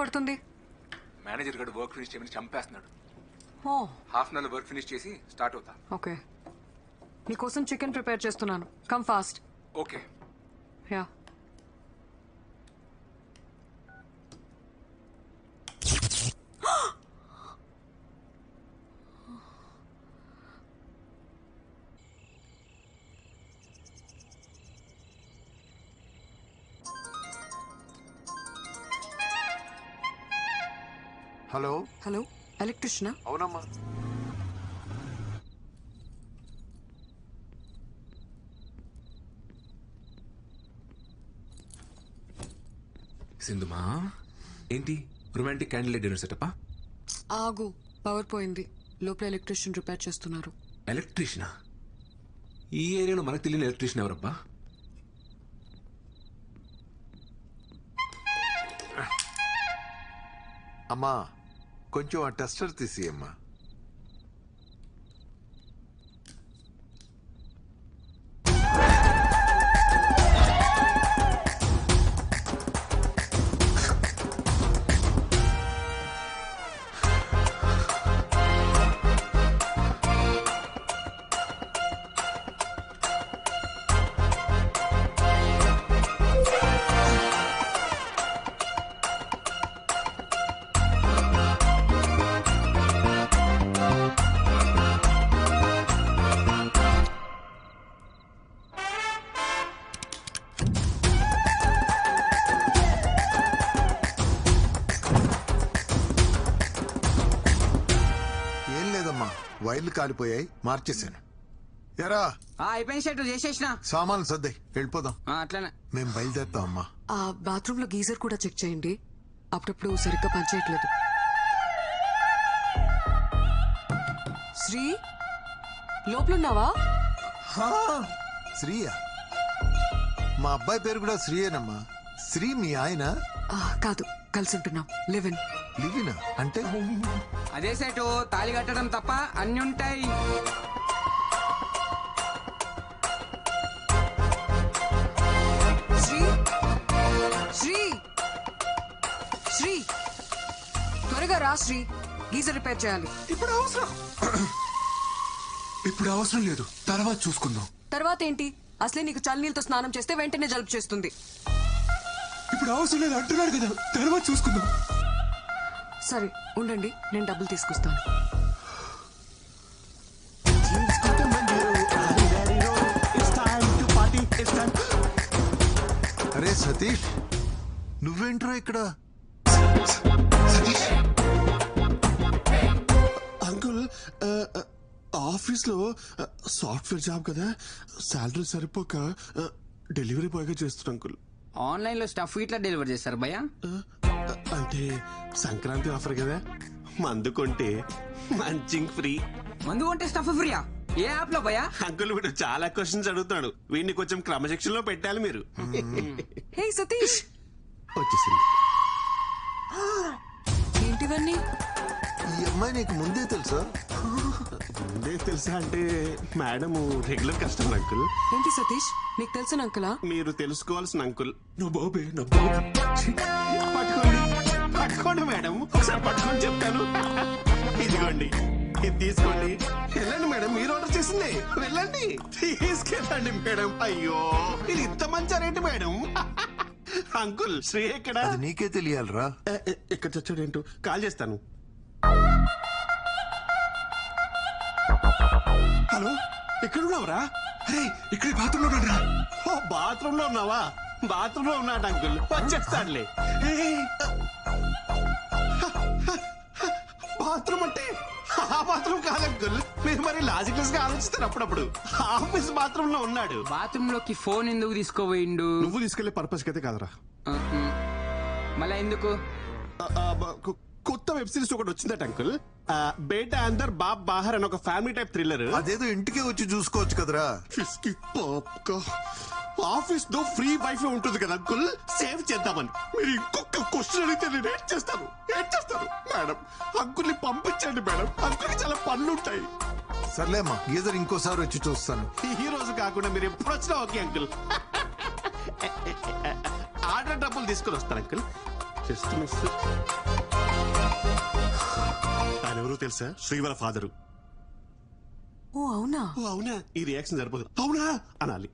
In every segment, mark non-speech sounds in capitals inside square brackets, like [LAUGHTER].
పడుతుంది? మేనేజర్ గడు work finish చేయమని చంపేస్తున్నాడు. ఓ. Half an hour work finish చేసి స్టార్ట్ అవుతా. ఓకే. నీకోసం చికెన్ ప్రిపేర్ చేస్తున్నాను. Come fast okay yeah hello? Hello ఎలక్ట్రిషనా? అవునమ్మా. సింధుమా ఏంటి? రొమాంటిక్ క్యాండిల్ డిన్నర్ సెటప్పా? ఆగు పవర్ పోయింది. లోపల ఎలక్ట్రిషియన్ రిపేర్ చేస్తున్నారు. ఎలక్ట్రీషియనా? ఈ ఏరియాలో మనకు తెలియని ఎలక్ట్రీషియన్ ఎవరబ్బా? అమ్మా కొంచెం ఆ టెస్టర్ తీసి వైర్లు కాలిపోయాయి. మార్చేశాను. ఎరా. ఆ, అయిపోయింది చేసేసిన. సామాన్లు సర్దాయి. వెళ్ళిపోదాం. అట్లనే. మేము బయలుదేరుతాం అమ్మా. ఆ బాత్రూమ్లో గీజర్ కూడా చెక్ చేయండి. అప్పుడప్పుడు సరిగ్గా పనిచేయట్లేదు. శ్రీ? లోపలున్నావా? శ్రీయా. మా అబ్బాయి పేరు కూడా శ్రీయేనమ్మా. శ్రీ మీ ఆయన? ఆ, కాదు కలిసి ఉంటున్నాం. Live in. లివినా? అంటే? అదే సెటు తాళి కట్టడం తప్ప అన్ని ఉంటాయి. శ్రీ? శ్రీ? శ్రీ? త్వరగా రా శ్రీ. గీజర్ రిపేర్ చేయాలి. ఇప్పుడు అవసరం. ఇప్పుడు అవసరం లేదు. తర్వాత చూసుకుందాం. తర్వాత ఏంటి? అసలే నీకు చల్లనీళ్ళతో స్నానం చేస్తే వెంటనే జలుబు చేస్తుంది. ఇప్పుడు అవసరం లేదు అంటున్నాడు కదా. తర్వాత చూసుకుందాం. సరే ఉండండి. నేను డబ్బులు తీసుకొస్తాను. అరే సతీష్ నువ్వేంట్రా ఇక్కడ? అంకుల్ ఆఫీస్లో సాఫ్ట్వేర్ జాబ్ కదా? శాలరీ సరిపోక డెలివరీ బాయ్గా చేస్తున్నా అంకుల్. ఆన్లైన్లో స్టఫ్ ఇట్లా డెలివర్ చేస్తారు ఆ, అంటే సంక్రాంతి ఆఫర్ కదా? మందు కొంటే మంచింగ్ ఫ్రీ. మందు కొంటే స్టఫ్ ఫ్రీయా? ఏ యాప్లో భయ్య? అంకుల్ వీడు చాలా క్వశ్చన్స్ అడుగుతాడు. వీడిని కొంచెం క్రమశిక్షణలో పెట్టాలి మీరు. [LAUGHS] హే సతీష్. వచ్చేసింది. ఏంటివన్నీ? ఈ అమ్మాయి నీకు ముందే తెలుసా? ముందే తెలుసా అంటే మేడం రెగ్యులర్ కస్టమర్ అంకుల్. ఏంటి సతీష్? నీకు తెలిసిన అంకులా? మీరు తెలుసుకోవాల్సిన అంకుల్. నువ్వు బాబే నా బాబు. పట్టుకోండి పట్టుకోండి మేడం. ఒకసారి పట్టుకొని చెప్తాను. ఇదిగోండి ఇది తీసుకోండి. వెళ్ళండి మేడం మీరు ఆర్డర్ చేసింది. వెళ్ళండి. తీసుకెళ్ళండి మేడం. అయ్యో ఇది ఇంత మంచి రేటు మేడం. అంకుల్ శ్రీ ఎక్కడ అది నీకే తెలియాలిరా. ఏ, ఏ, ఇక్కడ చచ్చాడు ఏంటో కాల్ చేస్తాను. హలో ఎక్కడ ఉన్నావురా? అరే ఇక్కడ బాత్రూంలో ఉన్నాడు రా ఓ బాత్రూమ్లో ఉన్నావా? బాత్రూమ్లో ఉన్నాడు అంకుల్. వచ్చేస్తాడులే. బాత్రూమ్ అంటే ఆ బాత్రూమ్ కాదు అంకుల్. మీరు మరి లాజికల్స్గా ఆలోచిస్తారు అప్పుడప్పుడు. ఆఫీస్ బాత్రూమ్లో ఉన్నాడు. బాత్రూమ్లోకి ఫోన్ ఎందుకు తీసుకోపోయిండు నువ్వు తీసుకెళ్ళే పర్పస్ అయితే కాదురా. మళ్ళా ఎందుకు? కొత్త వెబ్ సిరీస్ ఒకటి వచ్చిందట అంకుల్. బేటా అందర్ బాబ్ బాహర్ అని ఒక ఫ్యామిలీ టైప్ థ్రిల్లర్. అదేదో ఇంటికే వచ్చి చూసుకోవచ్చు కదరా. ఫిస్కి పాప్కా. ఆఫీస్లో ఫ్రీ వైఫై ఉంటుంది కదా అంకుల్. సేవ్ చేద్దామని. మీరు ఇంకొక క్వశ్చన్ అడిగితే నేను ఏం చేస్తాను? ఏం చేస్తాను? మేడం అంకుల్ని పంపించండి మేడం. అంకుల్కి చాలా పనులు ఉంటాయి సర్లేమ్మా గీజర్ ఇంకోసారి వచ్చి చూస్తాను. ఈ రోజు కాకుండా మీరు ఎప్పుడు వచ్చినా ఓకే అంకుల్. ఆర్డర్ డబ్బులు తీసుకుని వస్తాను అంకుల్. జస్ట్ మిస్ ఆయన ఎవరో తెలుసా? శ్రీవర ఫాదరు. ఓ అవునా? ఓ అవునా? ఈ రియాక్షన్ సరిపోదు. అవునా? అనాలి.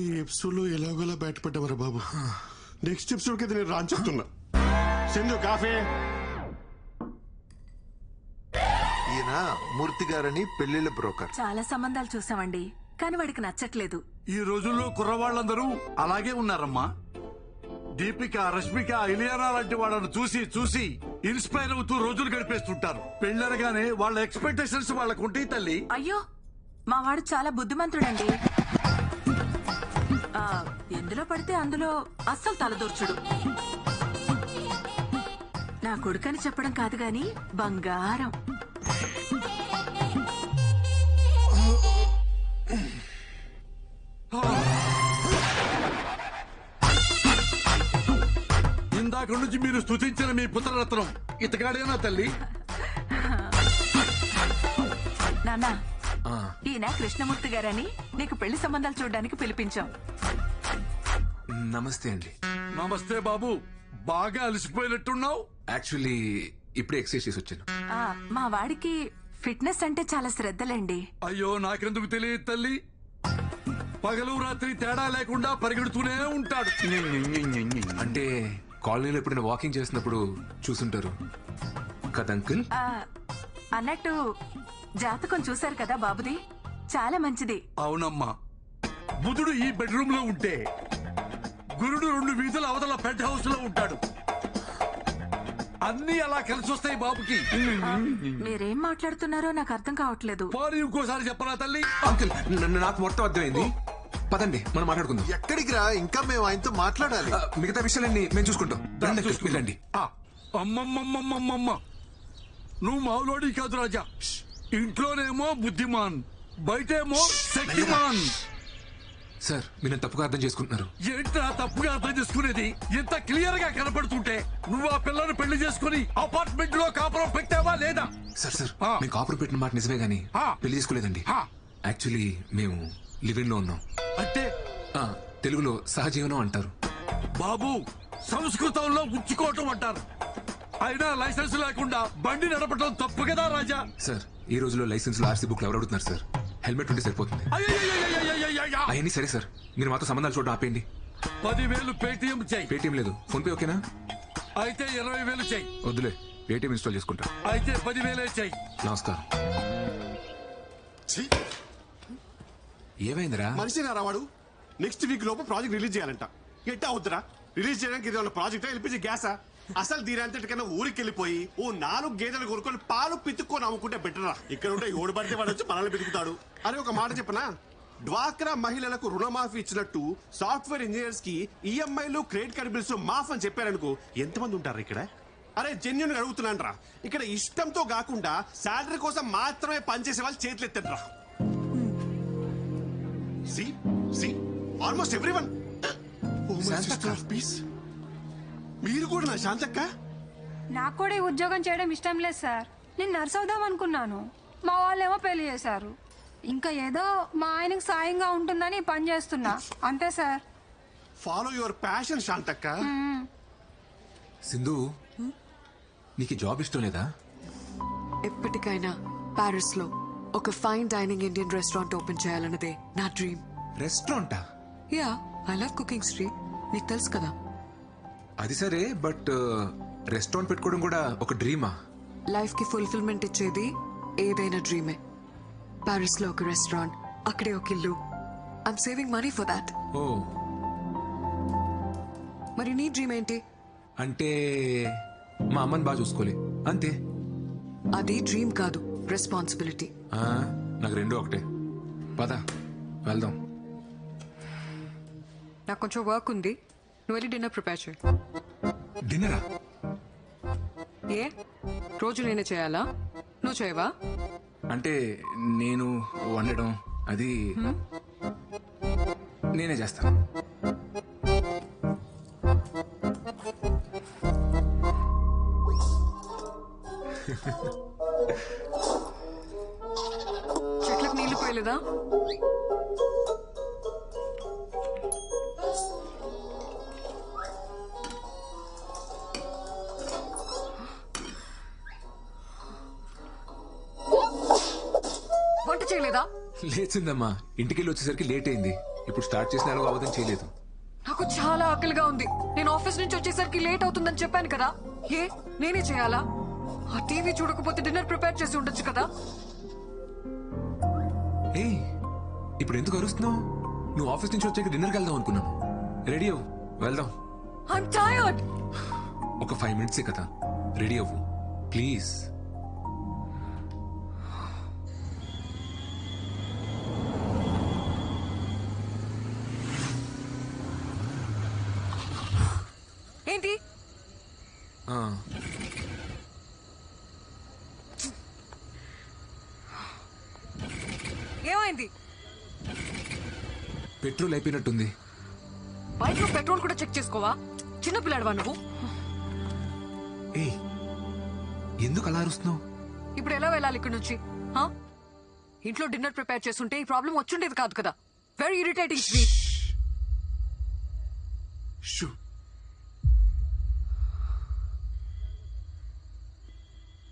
ఈ ఎపిసోడ్లో ఎలాగోలా బయటపడ్డావరా బాబు? నెక్స్ట్ ఎపిసోడ్కి నేను రాని చెప్తున్నా సింధు కాఫీ. ఈయన మూర్తి గారని పెళ్ళిళ్ళ బ్రోకర్. చాలా సంబంధాలు చూసామండి కానీ వాడికి నచ్చట్లేదు. ఈ రోజుల్లో కుర్రవాళ్ళందరూ అలాగే ఉన్నారమ్మా. దీపిక రష్మిక ఇలియానా లాంటి వాళ్ళను చూసి చూసి ఇన్స్పైర్ అవుతూ రోజులు గడిపేస్తుంటారు. పెళ్ళరగానే వాళ్ళ ఎక్స్పెక్టేషన్స్ వాళ్ళకు ఉంటాయి తల్లి. అయ్యో మా వాడు చాలా బుద్ధిమంతుడండి. ఆ, ఎందులో పడితే అందులో అస్సలు తలదూర్చుడు. నా కొడుకని చెప్పడం కాదు గాని బంగారం. ఇందాక నుంచి మీరు స్తుతించిన మీ పుత్రరత్నం. ఇతగాడేనా తల్లి? నాన్న ఈయన కృష్ణమూర్తి గారని నీకు పెళ్ళి సంబంధాలు చూడడానికి పిలిపించాం. నమస్తే అండి. నమస్తే బాబు. బాగా అలసిపోయినట్టున్నావు? యాక్చువల్లీ ఇప్పుడే ఎక్సర్సైజ్ చేసి వచ్చాను. ఆ, మా వాడికి ఫిట్నెస్ అంటే చాలా శ్రద్ధలేండి. అయ్యో నాకెందుకు తెలియదు తల్లి? పగలు రాత్రి తేడా లేకుండా పరిగెడుతూనే ఉంటాడు. అంటే కాలనీలో ఎప్పుడైనా వాకింగ్ చేసినప్పుడు చూసుంటారు. కదా అంకుల్? ఆ, అన్నట్టు జాతకం చూశారు కదా బాబుది? చాలా మంచిది. అవునమ్మా. బుధుడు ఈ బెడ్రూమ్లో ఉంటే గురుడు రెండు వీధుల అవతల పెంట్ హౌస్లో ఉంటాడు. అన్ని అలా కలిసి వస్తాయి బాబుకి. మీరేం మాట్లాడుతున్నారో నాకు అర్థం కావట్లేదు. పోనీ ఇంకోసారి చెప్పరా తల్లి? అంకుల్ నన్ను నాకు మొత్తం అర్థమైంది. పదండి మనం మాట్లాడుకుందాం. ఎక్కడికి రా ఇంకా మేము ఆయనతో మాట్లాడాలి. ఆ, మిగతా విషయాలన్నీ మేము చూసుకుంటాం. రండి అంకుల్, వెళ్ళండి. ఆ, అమ్మమ్మమ్మమ్మమ్మమ్మ. నువ్వు మావులోడి కాదు రాజా. ఇంట్లోనేమో బుద్ధిమాన్ బయటేమో శక్తిమాన్. సార్ మీరు తప్పుగా అర్థం చేసుకుంటున్నారు? ఏంట్రా తప్పుగా అర్థం చేసుకునేది? ఇంత క్లియర్గా కనపడుతుంటే నువ్వు ఆ పిల్లను పెళ్ళి చేసుకుని అపార్ట్మెంట్లో కాపురం పెట్టావా లేదా? సార్ సార్ ఆ. మీకు కాపురం పెట్టిన మాట నిజమే గానీ ఆ. పెళ్ళి చేసుకోలేదండి. ఆ. యాక్చువల్లీ మేము లివింగ్లో ఉన్నాం. అంటే? ఆ, తెలుగులో సహజీవనం అంటారు. బాబు సంస్కృతంలో ఉంచుకోవటం అంటారు. అయినా లైసెన్స్ లేకుండా బండి నడపటం తప్పు కదా రాజా. సార్ ఈ రోజులో లైసెన్స్ ఆర్సీ బుక్ ఎవరు అడుగుతున్నారు సార్? హెల్మెట్ ఉంటే సరిపోతుంది. అవన్నీ సరే సార్ మీరు మాతో సంబంధాలు చూడడం ఆపేయండి పదివేలు పేటిఎం చెయ్యి పేటీఎం లేదు ఫోన్పే ఓకేనా అయితే ఇరవై వేలు చెయ్యి వద్దులే పేటీఎం ఇన్స్టాల్ చేసుకుంటా అయితే పదివేలే చెయ్యి నమస్కారం ఏమైందిరా మనిషి రావాడు నెక్స్ట్ వీక్ లోపు ప్రాజెక్ట్ రిలీజ్ చేయాలంట ఎట్టా అవుతురా రిలీజ్ చేయడానికి ఇది ప్రాజెక్ట్ ఎల్పిజి గ్యాసా? అసలు దీని అంతటికన్నా ఊరికి వెళ్ళిపోయి ఓ నాలుగు గేదెలు కొనుక్కొని పాలు పితుక్కొని అమ్ముకుంటే బెటరా ఇక్కడ ఉంటే ఓడి పడితే వాడు వచ్చి మనల్ని పితుకుతాడు. అరే ఒక మాట చెప్పనా? డ్వాక్రా మహిళలకు రుణమాఫీ ఇచ్చినట్టు సాఫ్ట్వేర్ ఇంజనీర్స్కి ఈఎంఐలు క్రెడిట్ కార్డ్ బిల్స్ మాఫ్ అని చెప్పారనుకో ఎంతమంది ఉంటారు ఇక్కడ? అరే జెన్యున్ అడుగుతున్నాను రా. ఇక్కడ ఇష్టంతో కాకుండా శాలరీ కోసం మాత్రమే పనిచేసే వాళ్ళు చేతులు ఎత్తట్రా సి సి ఆల్మోస్ట్ ఎవ్రీ వన్ మీరు కూడా నా శాంతక్క? నాకు కూడా ఈ ఉద్యోగం చేయడం ఇష్టం లేదు సార్. నేను నర్స్ అవుదాం అనుకున్నాను. మా వాళ్ళేమో పెళ్ళి చేశారు. ఇంకా ఏదో మా ఆయనకు సాయంగా ఉంటుందని పని చేస్తున్నా. అంతే సార్. ఫాలో యువర్ ప్యాషన్ శాంతక్క. సింధు నీకు జాబ్ ఇష్టం లేదా? ఎప్పటికైనా ప్యారిస్లో ఒక fine dining Indian restaurant open చేయాలన్నదే నా డ్రీమ్. రెస్టారెంటా? Yeah. I love cooking Sri నీకు తెలుసు కదా. అది సరే బట్ రెస్టారెంట్ పెట్టుకోవడం కూడా ఒక డ్రీమా? లైఫ్కి ఫుల్ఫిల్మెంట్ ఇచ్చేది ఏదైనా డ్రీమే. ప్యారిస్లో ఒక రెస్టారెంట్ అక్కడే ఒక ఇల్లు. I'm saving money for that ఓ. మరి నీ డ్రీమ్ ఏంటి? అంటే మా అమ్మని బాగా చూసుకోలే. అంతే. అది డ్రీమ్ కాదు రెస్పాన్సిబిలిటీ నాకు రెండో ఒకటే. పద వెళ్దాం. నాకు కొంచెం వర్క్ ఉంది. నువ్వు వెళ్ళి డిన్నర్ ప్రిపేర్ చేయి. డిన్నరా ఏ? రోజు నేనే చేయాలా? నువ్వు చేయవా? అంటే నేను వండడం అది నేనే చేస్తాను. చెట్లకు నీళ్ళు పోయలేదా? లేచిందమ్మా ఇంటికి వచ్చేసరికి లేట్ అయింది. ఇప్పుడు స్టార్ట్ చేసిన ఎలాగో అవదని చేయలేదు. నాకు చాలా ఆకలిగా ఉంది. నేను ఆఫీస్ నుంచి వచ్చేసరికి లేట్ అవుతుందని చెప్పాను కదా. ఏ నేనే చేయాలా? ఆ టీవీ చూడకపోతే డిన్నర్ ప్రిపేర్ చేసి ఉండొచ్చు కదా. ఏయ్ ఇప్పుడు ఎందుకు అరుస్తున్నావు? నువ్వు ఆఫీస్ నుంచి వచ్చాక డిన్నర్కి వెళ్దాం అనుకున్నాను. రెడీ అవ్వు. వెళ్దాం. ఐఎమ్ టైర్డ్ ఒక ఫైవ్ మినిట్సే కదా. రెడీ అవ్వు. ప్లీజ్ ఏమైంది? పెట్రోల్ అయిపోయినట్టుంది. బైక్లో పెట్రోల్ కూడా చెక్ చేసుకోవా? చిన్న పిల్లాడవా నువ్వు? ఏయ్ ఎందుకు అలా అరుస్తున్నావు? ఇప్పుడు ఎలా వెళ్ళాలి ఇక్కడ నుంచి? హా? ఇంట్లో డిన్నర్ ప్రిపేర్ చేస్తుంటే ఈ ప్రాబ్లం వచ్చుండేది కాదు కదా. Very irritating shoe.